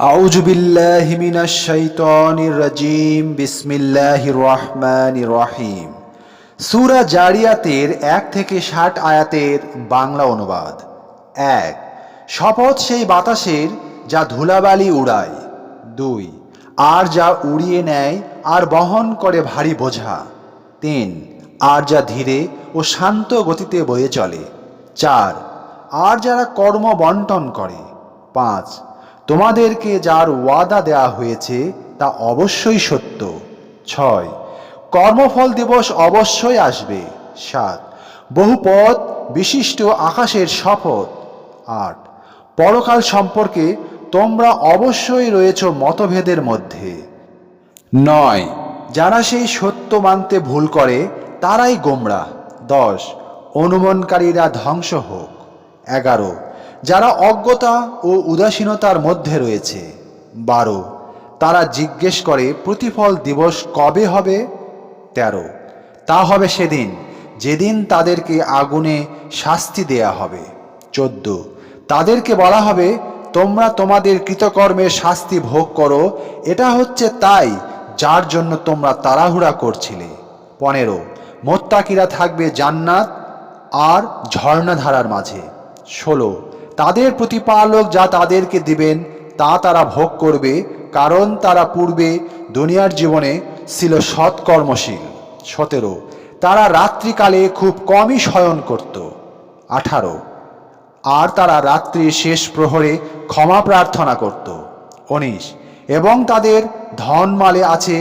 أعوذ بالله من الشيطان الرجيم بسم الله الرحمن الرحيم সূরা জারিয়াতের এক থেকে ষাট আয়াতের বাংলা অনুবাদ এক শপথ সেই বাতাসের যা ধুলাবালি উড়ায় দুই আর যা উড়িয়ে নেয় আর বহন করে ভারী বোঝা তিন আর যা ধীরে ও শান্ত গতিতে বয়ে চলে চার আর যারা কর্ম বন্টন করে পাঁচ তোমাদেরকে যার ওয়াদা দেয়া হয়েছে, তা অবশ্যই সত্য। ছয়, কর্মফল দিবস অবশ্যই আসবে। সাত, বহুপদ বিশিষ্ট আকাশের শপথ। আট, পরকাল সম্পর্কে তোমরা অবশ্যই রয়েছ মতভেদের মধ্যে। নয়, যারা সেই সত্য মানতে ভুল করে, তারাই গোমরা। দশ, অনুমনকারীরা ধ্বংস হোক। এগারো যারা অজ্ঞতা ও উদাসীনতার মধ্যে রয়েছে। বারো, তারা জিজ্ঞেস করে, প্রতিফল দিবস কবে হবে? তেরো, তা হবে সেদিন, যেদিন তাদেরকে আগুনে শাস্তি দেয়া হবে। চোদ্দ, তাদেরকে বলা হবে, তোমরা তোমাদের কৃতকর্মের শাস্তি ভোগ করো, এটা হচ্ছে তাই যার জন্য তোমরা তাড়াহুড়া করছিলে। পনেরো, মোত্তাকিরা থাকবে জান্নাত আর ঝর্ণাধারার মাঝে। ষোলো তাদের প্রতিপালক যা তাদেরকে দিবেন, তা তারা ভোগ করবে, কারণ তারা পূর্বে দুনিয়ার জীবনে ছিল সৎকর্মশীল। সতেরো, তারা রাত্রিকালে খুব কমই শয়ন করত। আঠারো, আর তারা রাত্রির শেষ প্রহরে ক্ষমা প্রার্থনা করত। উনিশ, এবং তাদের ধনমালে আছে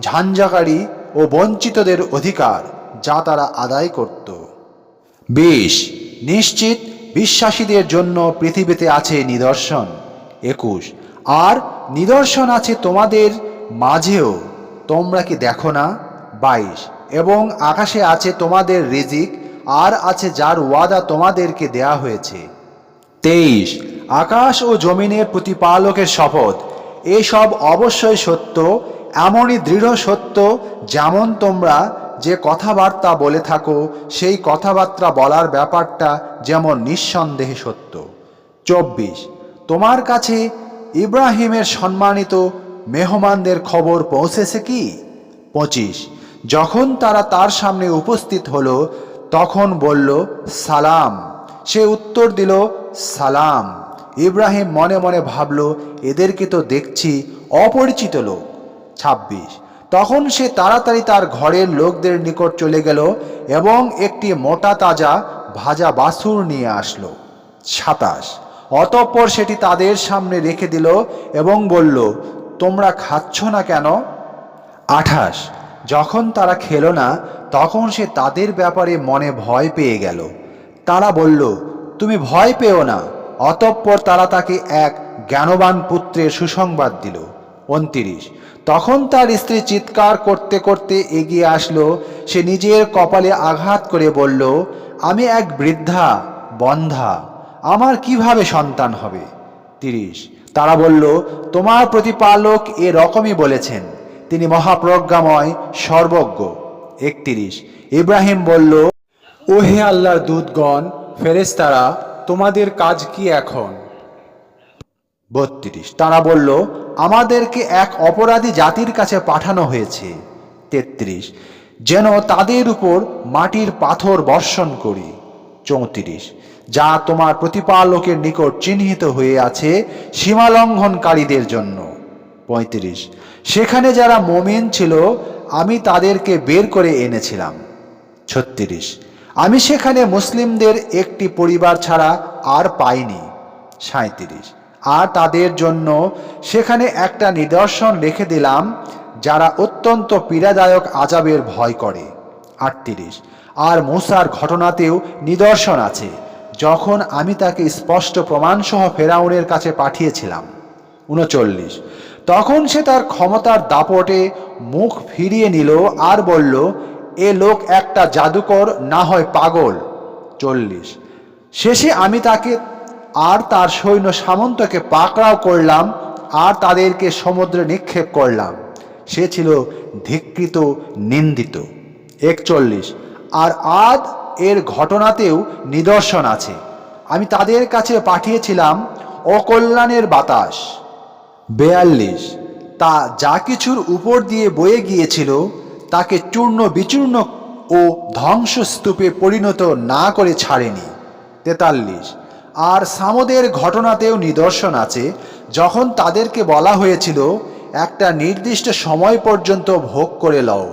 ঝাঞ্ঝাকারী ও বঞ্চিতদের অধিকার যা তারা আদায় করত। বিশ, নিশ্চিত বিশ্বাসীদের জন্য পৃথিবীতে আছে নিদর্শন। একুশ, আর নিদর্শন আছে তোমাদের মাঝেও। তোমরা কি দেখো না? বাইশ, এবং আকাশে আছে তোমাদের রিজিক, আর আছে যার ওয়াদা তোমাদেরকে দেয়া হয়েছে। তেইশ, আকাশ ও জমিনের প্রতিপালকের শপথ। এসব অবশ্যই সত্য, এমনই দৃঢ় সত্য যেমন তোমরা যে কথাবার্তা বলে থাকো, সেই কথাবার্তা বলার ব্যাপারটা যেমন নিঃসন্দেহে সত্য। চব্বিশ, তোমার কাছে ইব্রাহিমের সম্মানিত মেহমানদের খবর পৌঁছেছে কি? পঁচিশ, যখন তারা তার সামনে উপস্থিত হলো, তখন বলল, সালাম। সে উত্তর দিল, সালাম। ইব্রাহিম মনে মনে ভাবল, এদেরকে তো দেখছি অপরিচিত লোক। ছাব্বিশ তখন সে তাড়াতাড়ি তার ঘরের লোকদের নিকট চলে গেল এবং একটি মোটা তাজা ভাজা বাছুর নিয়ে আসলো, সাতাশ। অতঃপর সেটি তাদের সামনে রেখে দিল এবং বলল, তোমরা খাচ্ছ না কেন? আঠাশ। যখন তারা খেলো না, তখন সে তাদের ব্যাপারে মনে ভয় পেয়ে গেল। তারা বলল, তুমি ভয় পেও না। অতঃপর তারা তাকে এক জ্ঞানবান পুত্রের সুসংবাদ দিল। উনতিরিশ। তখন তার স্ত্রী চিৎকার করতে করতে এগিয়ে আসলো। সে নিজের কপালে আঘাত করে বলল, আমি এক বৃদ্ধা, বন্ধা, আমার কীভাবে সন্তান হবে? তিরিশ। তারা বলল, তোমার প্রতিপালক এ রকমই বলেছেন। তিনি মহাপ্রজ্ঞাময়, সর্বজ্ঞ। একত্রিশ। ইব্রাহিম বলল ও হে আল্লাহর দূতগণ ফেরেস্তারা তোমাদের কাজ কি এখন? বত্রিশ। তারা বলল, আমাদেরকে এক অপরাধী জাতির কাছে পাঠানো হয়েছে। তেত্রিশ। যেন তাদের উপর মাটির পাথর বর্ষণ করি। চৌত্রিশ। যা তোমার প্রতিপালকের নিকট চিহ্নিত হয়ে আছে সীমালঙ্ঘনকারীদের জন্য। পঁয়ত্রিশ। সেখানে যারা মোমেন ছিল, আমি তাদেরকে বের করে এনেছিলাম। ছত্রিশ। আমি সেখানে মুসলিমদের একটি পরিবার ছাড়া আর পাইনি। সাঁত্রিশ আর তাদের জন্য সেখানে একটা নিদর্শন রেখে দিলাম, যারা অত্যন্ত পীড়াদায়ক আজাবের ভয় করে। আটত্রিশ। আর মূসার ঘটনাতেও নিদর্শন আছে, যখন আমি তাকে স্পষ্ট প্রমাণসহ ফেরাউনের কাছে পাঠিয়েছিলাম। উনচল্লিশ। তখন সে তার ক্ষমতার দাপটে মুখ ফিরিয়ে নিল আর বলল, এ লোক একটা জাদুকর, না হয় পাগল। চল্লিশ। শেষে আমি তাকে আর তার সৈন্য সামন্তকে পাকড়াও করলাম, আর তাদেরকে সমুদ্রে নিক্ষেপ করলাম। সে ছিল ধিকৃত নিন্দিত। একচল্লিশ। আর আদ এর ঘটনাতেও নিদর্শন আছে। আমি তাদের কাছে পাঠিয়েছিলাম অকল্যাণের বাতাস। বেয়াল্লিশ। তা যা কিছুর উপর দিয়ে বয়ে গিয়েছিল, তাকে চূর্ণ বিচূর্ণ ও ধ্বংসস্তূপে পরিণত না করে ছাড়েনি। তেতাল্লিশ। আর সামদের ঘটনাতেও নিদর্শন আছে, যখন তাদেরকে বলা হয়েছিল, একটা নির্দিষ্ট সময় পর্যন্ত ভোগ করে লও।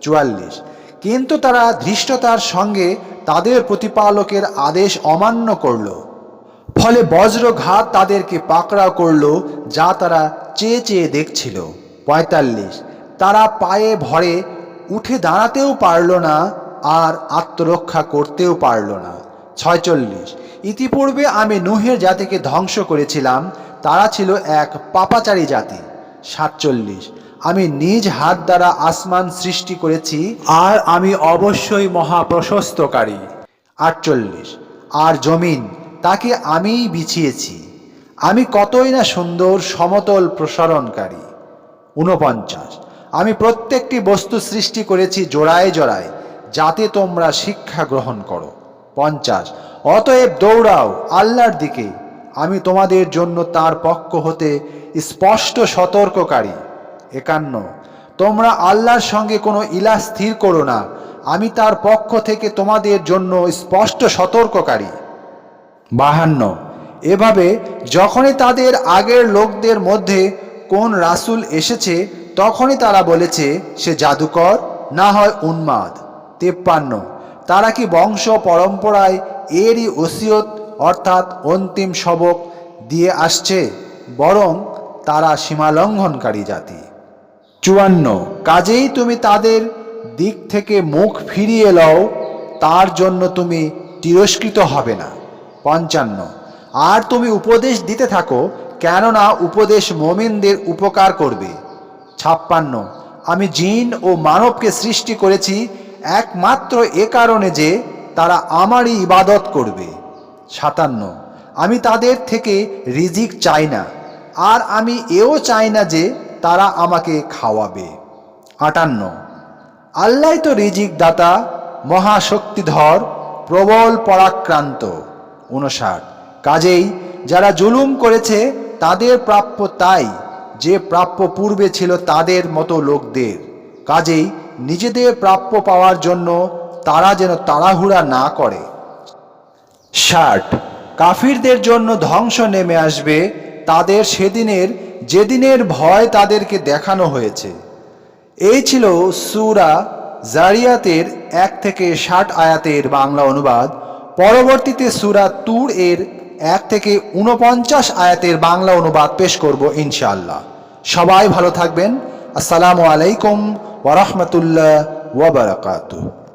চুয়াল্লিশ। কিন্তু তারা ধৃষ্টতার সঙ্গে তাদের প্রতিপালকের আদেশ অমান্য করল। ফলে বজ্রঘাত তাদেরকে পাকড়াও করল, যা তারা চেয়ে চেয়ে দেখছিল। পঁয়তাল্লিশ। তারা পায়ে ভরে উঠে দাঁড়াতেও পারল না, আর আত্মরক্ষা করতেও পারল না। ছয়চল্লিশ। ইতিপূর্বে আমি নুহের জাতিকে ধ্বংস করেছিলাম, তারা ছিল এক পাপাচারী জাতি। সাতচল্লিশ। আমি নিজ হাত দ্বারা আসমান সৃষ্টি করেছি, আর আমি অবশ্যই মহাপ্রশস্তকারী। আটচল্লিশ। আর জমিন, তাকে আমিই বিছিয়েছি। আমি কতই না সুন্দর, সমতল, প্রসারণকারী। ঊনপঞ্চাশ। আমি প্রত্যেকটি বস্তু সৃষ্টি করেছি জোড়ায় জোড়ায়, যাতে তোমরা শিক্ষা গ্রহণ করো। পঞ্চাশ। অতএব দৌড়াও আল্লাহর দিকে। আমি তোমাদের জন্য তার পক্ষ হতে স্পষ্ট সতর্ককারী। একান্ন, তোমরা আল্লাহর সঙ্গে কোনো ইলা স্থির করো না। আমি তার পক্ষ থেকে তোমাদের জন্য স্পষ্ট সতর্ককারী। বাহান্ন, এভাবে যখনই তাদের আগের লোকদের মধ্যে কোন রাসূল এসেছে, তখনই তারা বলেছে, সে জাদুকর, না হয় উন্মাদ। তেপ্পান্ন, তারা কি বংশ পরম্পরায় এরই ওসিয়ত অর্থাৎ অন্তিম সবক দিয়ে আসছে, বরং তারা সীমালঙ্ঘনকারী জাতি। চুয়ান্ন, কাজেই তুমি তাদের দিক থেকে মুখ ফিরিয়ে লও, তার জন্য তুমি তিরস্কৃত হবে না। পঞ্চান্ন, আর তুমি উপদেশ দিতে থাকো, কেননা উপদেশ মোমিনদের উপকার করবে। ছাপ্পান্ন, আমি জিন ও মানবকে সৃষ্টি করেছি একমাত্র এ কারণে যে তারা আমারই ইবাদত করবে। সাতান্ন, আমি তাদের থেকে রিজিক চাই না, আর আমি এও চাই না যে তারা আমাকে খাওয়াবে। আটান্ন, আল্লাহ তো রিজিক দাতা মহাশক্তিধর, প্রবল পরাক্রান্ত। উনষাট কাজেই যারা জুলুম করেছে, তাদের প্রাপ্য তাই, যে প্রাপ্য পূর্বে ছিল তাদের মতো লোকদের। কাজেই নিজেদের প্রাপ্য পাওয়ার জন্য তারা যেন তাড়াহুড়া না করে। ষাট। কাফিরদের জন্য ধ্বংস নেমে আসবে তাদের সেদিনের, যেদিনের ভয় তাদেরকে দেখানো হয়েছে। এই ছিল সুরা জারিয়াতের এক থেকে ষাট আয়াতের বাংলা অনুবাদ। পরবর্তীতে সুরা তুর এর এক থেকে উনপঞ্চাশ আয়াতের বাংলা অনুবাদ পেশ করব ইনশাআল্লাহ। সবাই ভালো থাকবেন। আসসালামু আলাইকুম ওরহমতুল্লাহ ওবরাকাতুহ